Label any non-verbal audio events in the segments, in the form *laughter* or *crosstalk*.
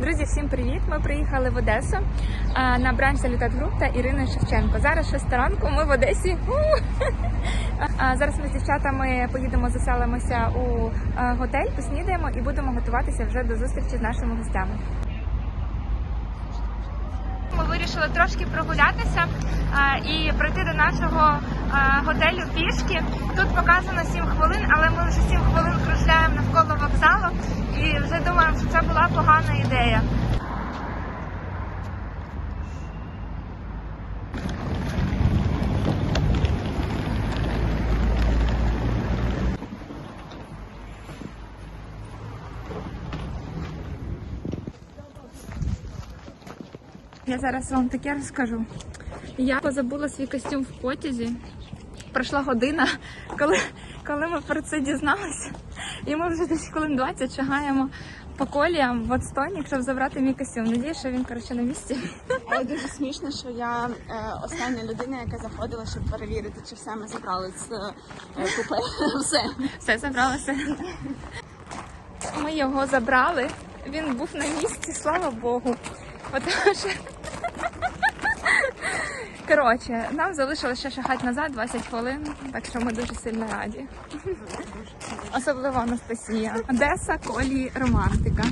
Друзі, всім привіт! Ми приїхали в Одесу на бранч Салютат Груп та Ірини Шевченко. Зараз 6 ранку, ми в Одесі. Зараз ми з дівчатами поїдемо, заселимося у готель, поснідаємо і будемо готуватися вже до зустрічі з нашими гостями. Вирішили трошки прогулятися і пройти до нашого готелю пішки. Тут показано 7 хвилин, але ми вже 7 хвилин кружляємо навколо вокзалу і вже думаємо, що це була погана ідея. Я зараз вам таке розкажу. Я позабула свій костюм в потязі. Пройшла година, коли, коли ми про це дізналися. І ми вже десь хвилин 20 шагаємо по коліям в отстойник, щоб забрати мій костюм. Надіюсь, що він коротше на місці. Але дуже смішно, що я е, остання людина, яка заходила, щоб перевірити, чи все ми забрали з е, купе. *laughs* Все. Все забралося. Ми його забрали. Він був на місці, слава Богу. Потому що... Коротше, нам залишилося ще шагати назад 20 хвилин, так що ми дуже сильно раді. Особливо Анастасія. Одеса, колії, романтика.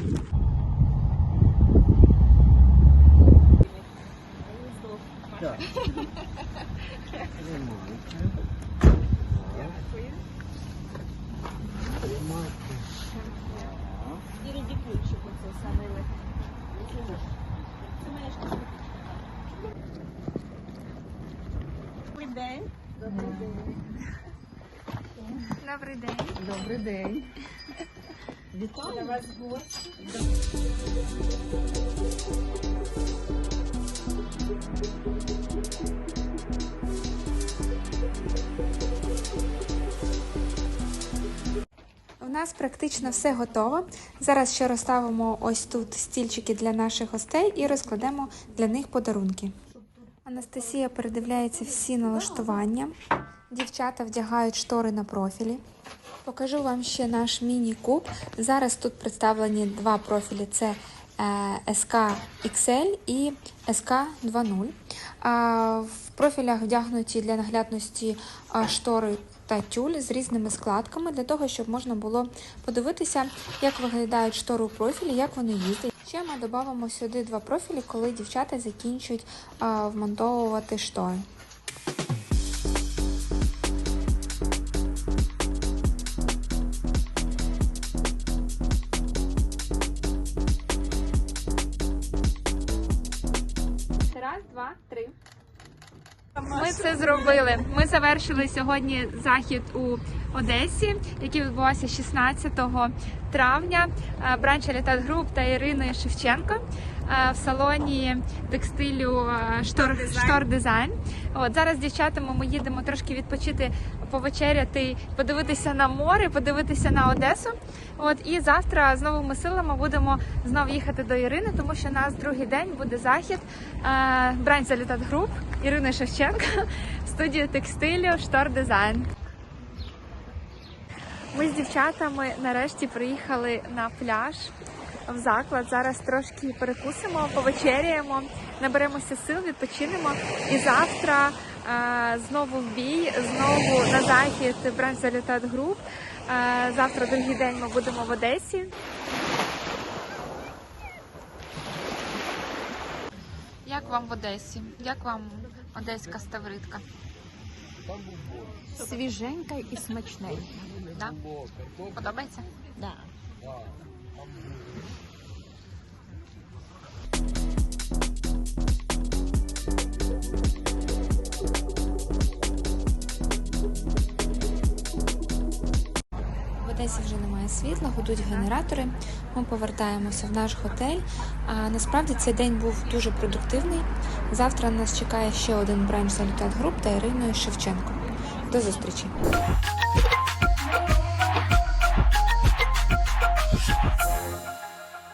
Добрий день. Добрий день. Добрий день. Вітаю вас гості. У нас практично все готово. Зараз ще розставимо ось тут стільчики для наших гостей і розкладемо для них подарунки. Анастасія передивляється всі налаштування. Дівчата вдягають штори на профілі. Покажу вам ще наш міні-куб. Зараз тут представлені два профілі: це е, SK XL і SK 2.0. А В профілях вдягнуті для наглядності штори та тюль з різними складками для того, щоб можна було подивитися, як виглядають штори у профілі, як вони їздять. Ще ми додамо сюди два профілі, коли дівчата закінчують а, вмонтовувати штори. Раз, два, три. Ми це зробили. Ми завершили сьогодні захід у Одесі, який відбувався 16 травня. Е, Бранч Літат Груп та Іриною Шевченко е, в салоні текстилю е, штор, штор дизайн. От зараз з дівчатами ми їдемо трошки відпочити, повечеряти, подивитися на море, подивитися на Одесу. От і завтра з новими силами будемо знов їхати до Ірини, тому що у нас другий день буде захід. Бранч Залітат Груп Ірини Шевченко *laughs* в студію текстилю Штор Дизайн. Ми з дівчатами нарешті приїхали на пляж в заклад. Зараз трошки перекусимо, повечеряємо, наберемося сил, відпочинемо. І завтра е, знову в бій, знову на захід бренд Залітат Груп. Е, завтра другий день ми будемо в Одесі. Як вам в Одесі? Як вам одеська ставритка? Свіженька і смачненька. Да? Подобається? Да. Світла, гудуть генератори. Ми повертаємося в наш готель. А насправді цей день був дуже продуктивний. Завтра нас чекає ще один бранч Салютат Груп та Іриною Шевченко. До зустрічі!